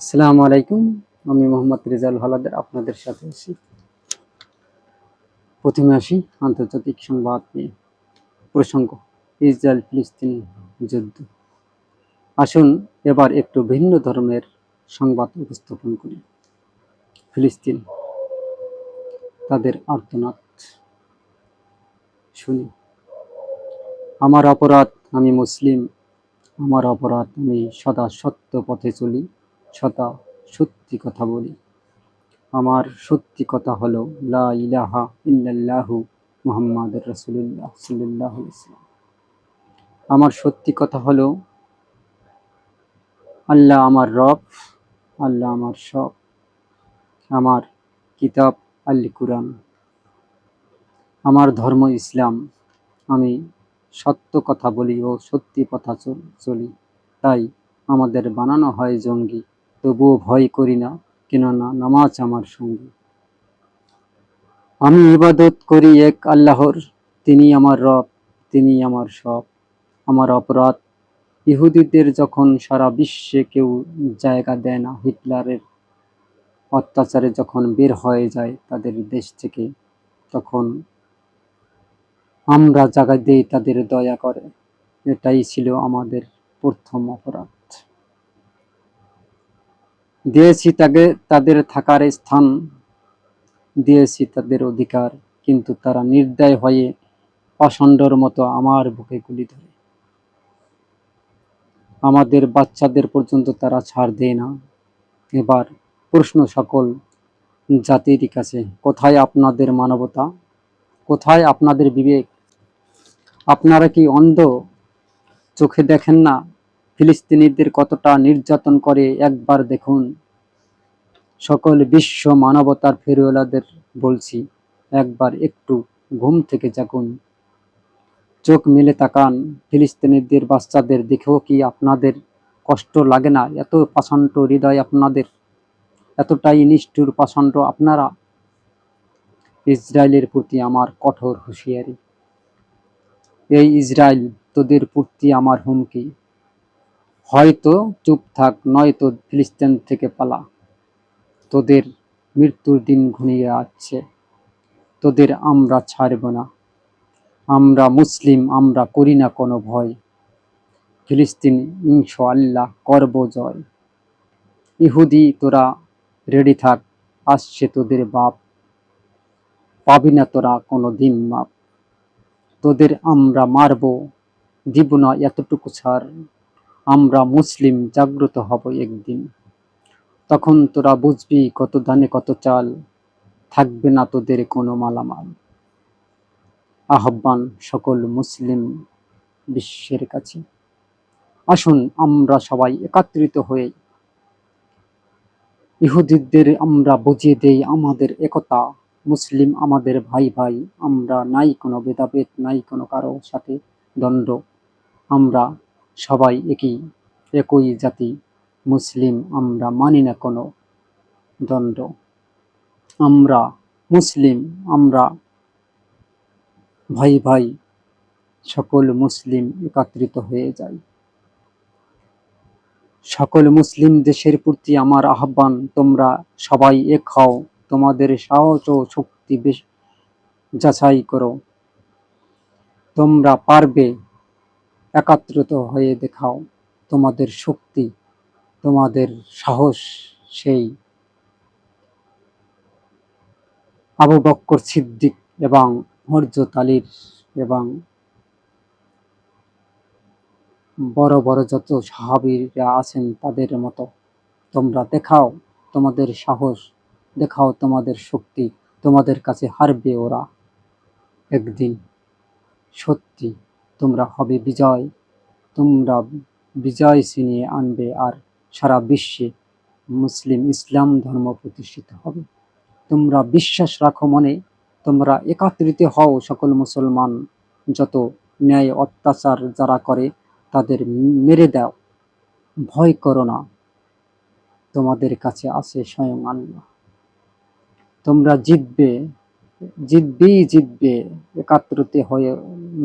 আসসালামু আলাইকুম। আমি মোহাম্মদ রেজাল হালাদার আপনাদের সাথে আছি। প্রথমে আসি আন্তর্জাতিক সংবাদ নিয়ে। প্রসঙ্গ, ইসরায়েল ফিলিস্তিন যুদ্ধ। আসুন এবার একটু ভিন্ন ধর্মের সংবাদ উপস্থাপন করি। ফিলিস্তিন, তাদের আর্তনাদ। শুনি। আমার অপরাধ আমি মুসলিম, আমার অপরাধ আমি সদা সত্য পথে চলি। সদা সত্যি কথা বলি। আমার সত্যি কথা হলো, লা ইলাহা ইল্লাল্লাহু মুহাম্মাদ রাসূলুল্লাহ সাল্লাল্লাহু আলাইহি ওয়াসাল্লাম। আমার সত্যি কথা হলো, আল্লাহ আমার রব, আল্লাহ আমার সব। আমার কিতাব, আল কুরআন। আমার ধর্ম ইসলাম। আমি সত্য কথা বলি ও সত্যি কথা চলি। তাই আমাদের বানানো হয় জঙ্গি। তবুও ভয় করি না, কেননা নামাজ আমার সঙ্গী। আমি ইবাদত করি এক আল্লাহর, তিনি আমার রব, তিনি আমার সব, আমার অপরাধ। ইহুদিদের যখন সারা বিশ্বে কেউ জায়গা দেয় না, হিটলারের অত্যাচারে যখন বের হয়ে যায় তাদের দেশ থেকে, তখন আমরা জায়গা দেই তাদের দয়া করে। এটাই ছিল আমাদের প্রথম অপরাধ। দিয়েছি তাকে, তাদের থাকার স্থান দিয়েছি তাদের অধিকার, কিন্তু তারা নির্দয় হয়ে পাষণ্ডর মতো আমার বুকে গুলি ধরে। আমাদের বাচ্চাদের পর্যন্ত তারা ছাড় দেয় না। এবার প্রশ্ন সকল জাতির কাছে, কোথায় আপনাদের মানবতা? কোথায় আপনাদের বিবেক? আপনারা কি অন্ধ চোখে দেখেন না? ফিলিস্তিনিদের কতটা নির্যাতন করে, একবার দেখুন। সকল বিশ্ব মানবতার ফেরিওয়ালাদের বলছি, একবার একটু ঘুম থেকে জাগুন। চোখ মেলে তাকান, ফিলিস্তিনিদের বাচ্চাদের দেখেও কি আপনাদের কষ্ট লাগে না? এত পাষণ্ড হৃদয় আপনাদের, এতটাই নিষ্ঠুর পাষণ্ড আপনারা? ইসরায়েলের প্রতি আমার কঠোর হুঁশিয়ারি। এই ইসরায়েল, তোদের প্রতি আমার হুমকি। হয়তো চুপ থাক, নয়তো ফিলিস্তিন থেকে পালা। তোদের মৃত্যুর দিন ঘনিয়ে আসছে। তোদের আমরা ছাড়ব না। আমরা মুসলিম, আমরা করি না কোনো ভয়। ফিলিস্তিন ইনশো আল্লাহ, করব জয়। ইহুদি, তোরা রেডি থাক, আসছে তোদের বাপ। পাবি না তোরা কোনো দিন মাপ। তোদের আমরা মারব। দিব না এতটুকু ছাড়। আমরা মুসলিম জাগ্রত হব একদিন। তখন তোরা বুঝবি কত দানে কত চাল, থাকবে না তোদের কোনো মালামাল। আহ্বান সকল মুসলিম বিশ্বের কাছে। আসুন আমরা সবাই একত্রিত হয়ে, ইহুদিদের আমরা বুঝিয়ে দেই আমাদের একতা। মুসলিম আমাদের ভাই ভাই, আমরা নাই কোনো ভেদাভেদ, নাই কোনো কারও সাথে দ্বন্দ্ব। আমরা সবাই একই একই জাতি, মুসলিম আমরা মানি না কোনো দ্বন্দ্ব। আমরা মুসলিম, আমরা ভাই ভাই সকল মুসলিম একত্রিত হয়ে যাই। সকল মুসলিম দেশের প্রতি আমার আহ্বান, তোমরা সবাই এক হও, তোমাদের সাহস ও শক্তি বেশ যাচাই করো। তোমরা পারবে একাত্রিত হয়ে দেখাও। তোমাদের শক্তি, তোমাদের সাহস সেই। আবু বক্কর সিদ্দিক এবং হরজত আলীর এবং বড় বড় যত সাহাবীরা আছেন তাদের মতো। তোমরা দেখাও তোমাদের সাহস, দেখাও তোমাদের শক্তি, তোমাদের কাছে হারবে ওরা। একদিন সত্যি তোমরা হবে বিজয়। তোমরা বিজয় ছিনিয়ে আনবে আর সারা বিশ্বে মুসলিম ইসলাম ধর্ম প্রতিষ্ঠিত হবে। তোমরা বিশ্বাস রাখো মনে, তোমরা একত্রিত হও সকল মুসলমান। যত ন্যায় অত্যাচার যারা করে, তাদের মেরে দাও। ভয় করো না, তোমাদের কাছে আছে স্বয়ং আল্লাহ। তোমরা জিতবে, জিতবেই জিতবে, একাত্রতে হয়ে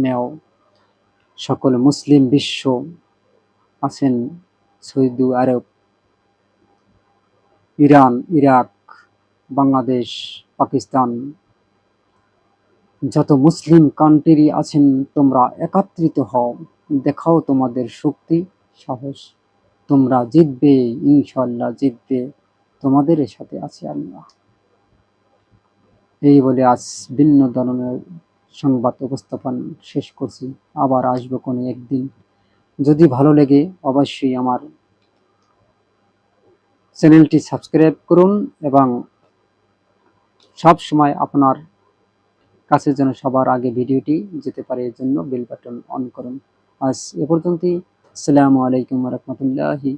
নেও। সকল মুসলিম বিশ্ব আছেন Saudi Arab, Iran, Iraq, Bangladesh, Pakistan. যত মুসলিম কান্ট্রি আছেন, তোমরা একত্রিত হও, দেখাও তোমাদের শক্তি, সাহস। তোমরা জিতবে ইনশাল্লাহ জিতবে। তোমাদের সাথে আছে আল্লাহ। এই বলে আজ ভিন্ন ধরনের সংবাদ উপস্থাপন শেষ করছি। আবার আসব কোনো একদিন। যদি ভালো লেগে, অবশ্যই আমার চ্যানেলটি সাবস্ক্রাইব করুন এবং সব সময় আপনার কাছে যেন সবার আগে ভিডিওটি যেতে পারে, এর জন্য বেল বাটন অন করুন। আজ এ পর্যন্তই। আসসালামু আলাইকুম রহমতুল্লাহি